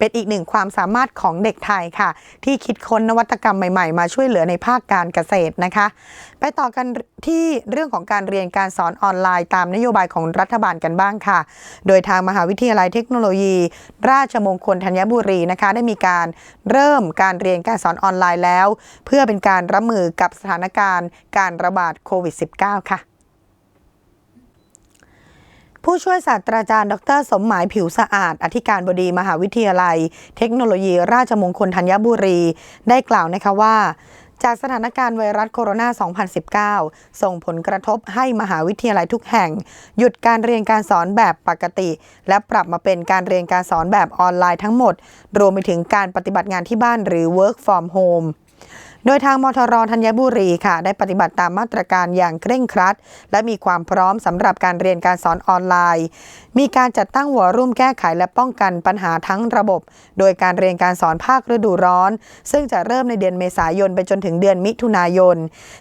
เป็นอีกหนึ่งความสามารถของเด็กไทยค่ะ ที่คิดค้นนวัตกรรมใหม่ๆ มาช่วยเหลือในภาคการเกษตรนะคะ ไปต่อกันที่เรื่องของการเรียนการสอนออนไลน์ตามนโยบายของรัฐบาลกันบ้างค่ะ โดยทางมหาวิทยาลัยเทคโนโลยี ราชมงคลธัญบุรีนะคะ ได้มีการเริ่มการเรียนการสอนออนไลน์แล้ว เพื่อเป็นการรับมือกับสถานการณ์การระบาดโควิด -19 ค่ะ ผู้ช่วยศาสตราจารย์ ดร สมหมายผิวสะอาด อธิการบดีมหาวิทยาลัย เทคโนโลยี ราชมงคลธัญบุรี ได้กล่าวนะคะว่าจากสถานการณ์ไวรัสโคโรนา 2019 ส่งผลกระทบให้มหาวิทยาลัยทุกแห่ง หยุดการเรียนการสอนแบบปกติ และปรับมาเป็นการเรียนการสอนแบบออนไลน์ทั้งหมด รวมไปถึงการปฏิบัติงานที่บ้านหรือ work from home โดยทางมทรธัญบุรีค่ะ ได้ปฏิบัติตามมาตรการอย่างเคร่งครัด และมีความพร้อมสำหรับการเรียนการสอนออนไลน์ มีการจัดตั้งหัวรุ่มแก้ไขและป้องกันปัญหาทั้งระบบ โดยการเรียนการสอนภาคฤดูร้อน ซึ่งจะเริ่มในเดือนเมษายนไปจนถึงเดือนมิถุนายน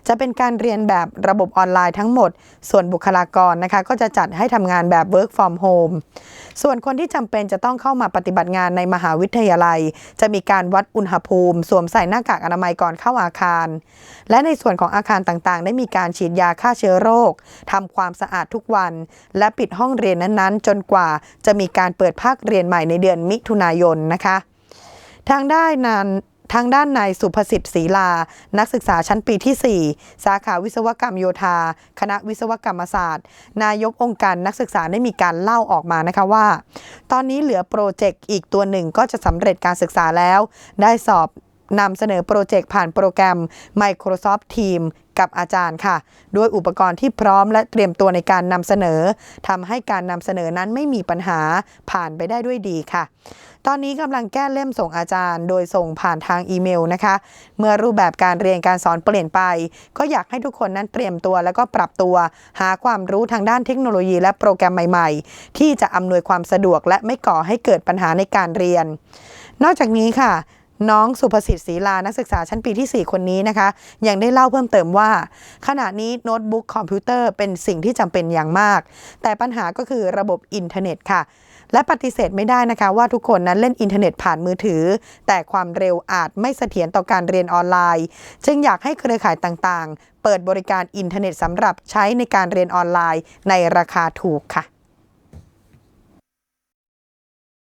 จะเป็นการเรียนแบบระบบออนไลน์ทั้งหมด ส่วนบุคลากรนะคะก็จะจัดให้ทำงานแบบ work from home ส่วนคนที่จำเป็นจะต้องเข้ามาปฏิบัติงานในมหาวิทยาลัย จะมีการวัดอุณหภูมิ สวมใส่หน้ากากอนามัยก่อนเข้าอาคาร และในส่วนของอาคารต่างๆ ได้มีการฉีดยาฆ่าเชื้อโรคทำความสะอาดทุกวัน และปิดห้องเรียนนั้นๆ จนกว่าจะมีการเปิดภาคเรียนใหม่ในเดือนมิถุนายนนะคะ ทางด้านนั้นทางด้านนายสุภสิทธิ์ศรีลา นักศึกษาชั้นปีที่ 4 สาขาวิศวกรรมโยธา คณะวิศวกรรมศาสตร์ นายกองค์การนักศึกษาได้มีการเล่าออกมานะคะว่า ตอนนี้เหลือโปรเจกต์อีกตัวหนึ่งก็จะสำเร็จการศึกษาแล้ว ได้สอบ นำเสนอโปรเจกต์ผ่านโปรแกรม Microsoft Teams กับอาจารย์ค่ะ ด้วยอุปกรณ์ที่พร้อมและเตรียมตัวในการนำเสนอทำให้การนำเสนอนั้นไม่มีปัญหาผ่านไปได้ด้วยดีค่ะ ตอนนี้กำลังแก้เล่มส่งอาจารย์ โดยส่งผ่านทางอีเมลนะคะ เมื่อรูปแบบการเรียนการสอนเปลี่ยนไป ก็อยากให้ทุกคนนั้นเตรียมตัวแล้วก็ปรับตัว หาความรู้ทางด้านเทคโนโลยีและโปรแกรมใหม่ๆ ที่จะอำนวยความสะดวกและไม่ก่อให้เกิดปัญหาในการเรียน นอกจากนี้ค่ะ น้องสุภสิทธิ์ศรีลา นักศึกษาชั้นปีที่ 4 คนนี้นะคะ ยังได้เล่าเพิ่มเติมว่า ขณะนี้โน้ตบุ๊กคอมพิวเตอร์เป็นสิ่งที่จำเป็นอย่างมาก แต่ปัญหาก็คือระบบอินเทอร์เน็ตค่ะ และปฏิเสธไม่ได้นะคะว่าทุกคนนั้นเล่นอินเทอร์เน็ตผ่านมือถือ แต่ความเร็วอาจไม่เสถียรต่อการเรียนออนไลน์ จึงอยากให้เครือข่ายต่างๆ เปิดบริการอินเทอร์เน็ตสำหรับใช้ในการเรียนออนไลน์ในราคาถูกค่ะ